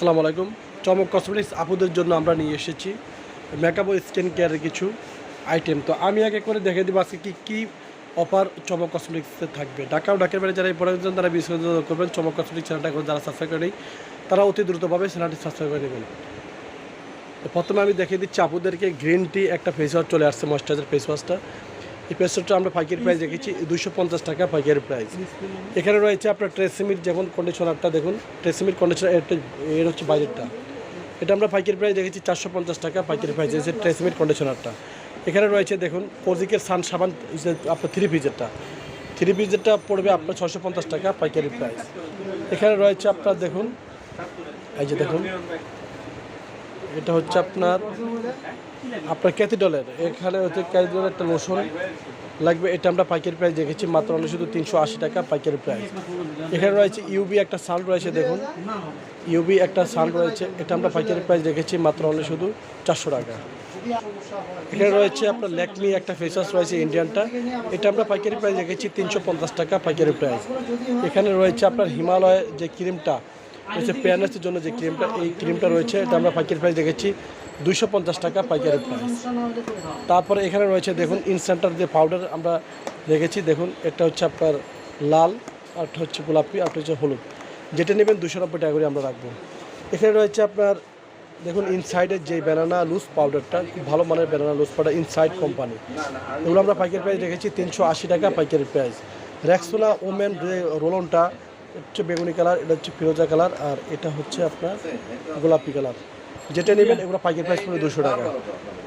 আসসালামু আলাইকুম। চমক কসমেটিক্স আপুদের জন্য আমরা নিয়ে এসেছি মেকআপ ও স্কিন কেয়ারের কিছু আইটেম তো আমি আগে করে দেখে দিব আজকে কী কী অফার চমক কসমেটিক্সে থাকবে। ঢাকা ঢাকার বাইরে যারা এই পড়ার জন্য তারা বিশেষ করবেন। চমক কসমেটিক্স চ্যানেলটা এখন যারা সাবস্ক্রাইব করেনি, তারা অতি দ্রুতভাবে চ্যানেলটি সাবস্ক্রাইব করে নেবেন। তো প্রথমে আমি দেখিয়ে দিচ্ছি আপুদেরকে গ্রিন টি একটা ফেস ওয়াশ চলে আসছে ময়েশ্চারাইজার ফেস ওয়াশটা এই ওয়াশটা আমরা পাইকারি প্রাইস রেখেছি দুশো পঞ্চাশ টাকা পাইকারি প্রাইস এখানে রয়েছে আপনার ট্রেসিমির যেমন কন্ডিশনারটা দেখুন, ট্রেসিমির কন্ডিশনার এর হচ্ছে বাইরেরটা। এটা আমরা পাইকারি প্রাইস রেখেছি চারশো পঞ্চাশ টাকা পাইকারি প্রাইস এসে ট্রেসিমির কন্ডিশনারটা এখানে রয়েছে দেখুন পজিকের সান সাবান আপনার থ্রি পিজেরটা থ্রি পিজেরটা পড়বে আপনার ছশো পঞ্চাশ টাকা পাইকারি প্রাইস এখানে রয়েছে আপনার দেখুন, এই যে দেখুন এটা হচ্ছে আপনার আপনার ক্যাথিডলের এখানে হচ্ছে ক্যাথিডলের একটা লোশন লাগবে, এটা আমরা পাইকারি প্রাইস দেখেছি, মাত্র অনলি শুধু তিনশো আশি টাকা পাইকারি প্রাইস এখানে রয়েছে ইউবি একটা সান রয়েছে, দেখুন। ইউবি একটা সান রয়েছে, এটা আমরা পাইকারি প্রাইস দেখেছি, মাত্র অনলি শুধু চারশো টাকা। এখানে রয়েছে আপনার ল্যাকমি একটা ফেস ওয়াশ রয়েছে ইন্ডিয়ানটা, এটা আমরা পাইকারি প্রাইস দেখেছি, তিনশো পঞ্চাশ টাকা পাইকারি প্রাইস এখানে রয়েছে আপনার হিমালয়ের যে ক্রিমটা হচ্ছে প্যানেসের জন্য যে ক্রিমটা এই ক্রিমটা রয়েছে, এটা আমরা পাইকারি প্রাইস দেখেছি দুশো পঞ্চাশ টাকা পাইকারি প্রাইস তারপরে এখানে রয়েছে, দেখুন ইনসেন্টার যে পাউডার আমরা রেখেছি, দেখুন একটা হচ্ছে আপনার লাল আরটা হচ্ছে গোলাপি আরটা হচ্ছে হলুদ। যেটা নেবেন দুশো নব্বই টাকা করে আমরা রাখব। এখানে রয়েছে আপনার, দেখুন ইনসাইডের যে ব্যানানা লুজ পাউডারটা খুব ভালো মানের banana loose powder inside company এগুলো আমরা পাইকারি প্রাইস রেখেছি তিনশো আশি টাকা পাইকারি প্রাইস র্যাক্সোনা ওমেন যে রোলনটা হচ্ছে বেগুনি কালার, এটা হচ্ছে ফিরোজা কালার, আর এটা হচ্ছে আপনার গোলাপি কালার। যেটা নেবেন এগুলো পাইকারি প্রাইস পড়বে দুশো টাকা।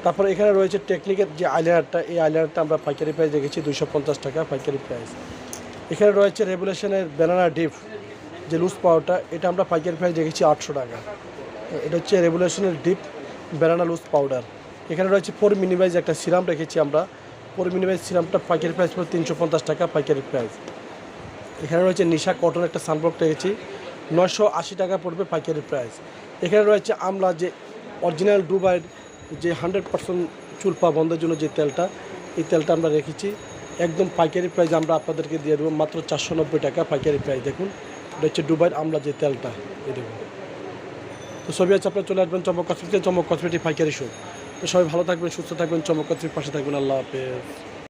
তারপরে এখানে রয়েছে টেকনিকের যে আইলাইনারটা, এই আইলাইনারটা আমরা পাইকারি প্রাইস রেখেছি দুশো পঞ্চাশ টাকা পাইকারি প্রাইস এখানে রয়েছে রেগুলেশনের ব্যানানা ডিপ, যে লুজ পাউডারটা এটা আমরা পাইকারি প্রাইস রেখেছি আটশো টাকা। এটা হচ্ছে রেগুলেশনের ডিপ ব্যানানা লুজ পাউডার এখানে রয়েছে ফোর মিনিমাইজ একটা সিরাম রেখেছি আমরা। ফোর মিনিমাইজ সিরামটা পাইকারি প্রাইস পড়বে তিনশো পঞ্চাশ টাকা পাইকারি প্রাইস এখানে রয়েছে নিশা কটন একটা সানব্লক রেখেছি। নশো আশি টাকা পড়বে পাইকারি প্রাইস এখানে রয়েছে আমলা যে অরিজিনাল ডুবাইয়ের যে হান্ড্রেড পার্সেন্ট চুল পা বন্ধের জন্য যে তেলটা, এই তেলটা আমরা রেখেছি। একদম পাইকারি প্রাইস আমরা আপনাদেরকে দিয়ে দেবো, মাত্র চারশো নব্বই টাকা পাইকারি প্রাইস দেখুন, এটা হচ্ছে ডুবাইয়ের আমলা যে তেলটা, এই দেখুন। তো ছবি আছে আপনারা চলে আসবেন চমক কসমেটিক চমক কসমেটিক পাইকারি শো তো সবাই ভালো থাকবেন, সুস্থ থাকবেন, চমক কসমেটিক পাশে থাকবেন। আল্লাহ হাফেজ।